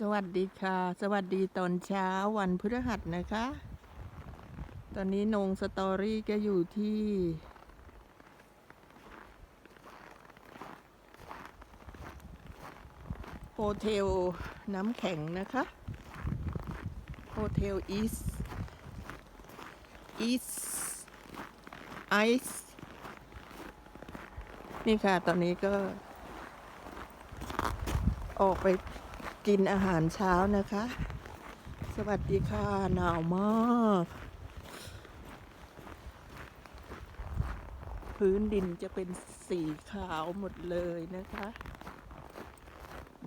สวัสดีค่ะ สวัสดีตอนเช้าวันพฤหัสนะคะ ตอนนี้นงสตอรี่ก็อยู่ที่ โฮเทลน้ำแข็งนะคะ โฮเทลอีสอีสไอซ์นี่ค่ะ ตอนนี้ก็ ออกไป กินอาหารเช้านะคะ สวัสดีค่ะหนาวมาก พื้นดินจะเป็นสีขาวหมดเลยนะคะ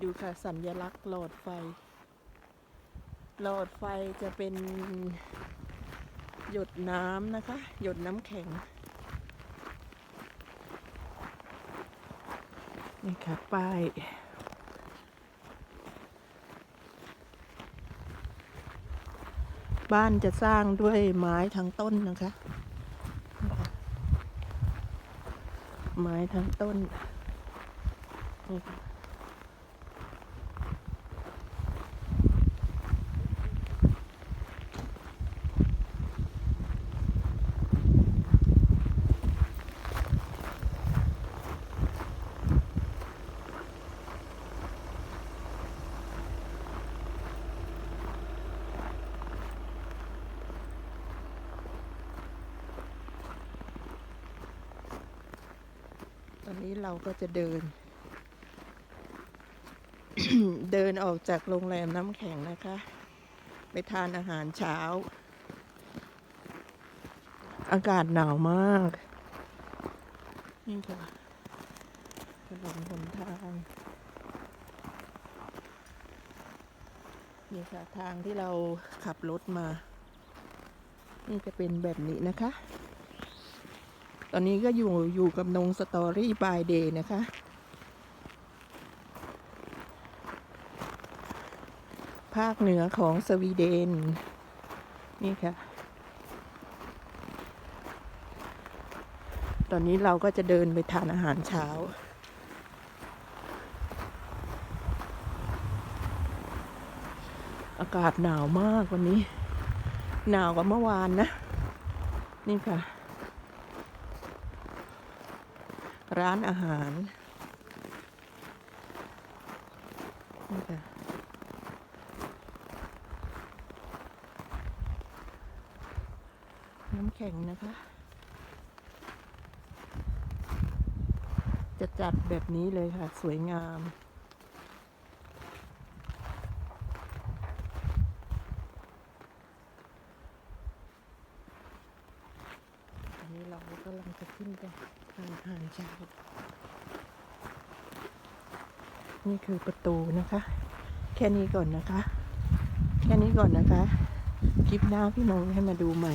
ดูค่ะสัญลักษณ์หลอดไฟ หลอดไฟจะเป็นหยดน้ำนะคะ หยดน้ำแข็ง นี่ค่ะป้าย บ้านจะสร้างด้วยไม้ทั้งต้นนะคะ ไม้ทั้งต้นนี่ค่ะ อนนี้เราก็จะเดิน เดินออกจากโรงแรมน้ำแข็งนะคะ ไปทานอาหารเช้า อากาศหนาวมาก นี่ค่ะถนนหนทาง นี่ค่ะทางที่เราขับรถมา นี่จะเป็นแบบนี้นะคะ ตอนนี้ก็อยู่อยู่กับนงสตอรี่บายเดย์นะคะ ภาคเหนือของสวีเดน นี่ค่ะ ตอนนี้เราก็จะเดินไปทานอาหารเช้าอากาศหนาวมากวันนี้ หนาวกว่าเมื่อวานนะ นี่ค่ะ ร้านอาหารนี่ค่ะน้ำแข็งนะคะ จะจัดแบบนี้เลยค่ะ สวยงามอันนี้เรากำลังจะขึ้นไป กานอาหารเช้านี่คือประตูนะคะ แค่นี้ก่อนนะคะ แค่นี้ก่อนนะคะ คลิปหน้าพี่นงให้มาดูใหม่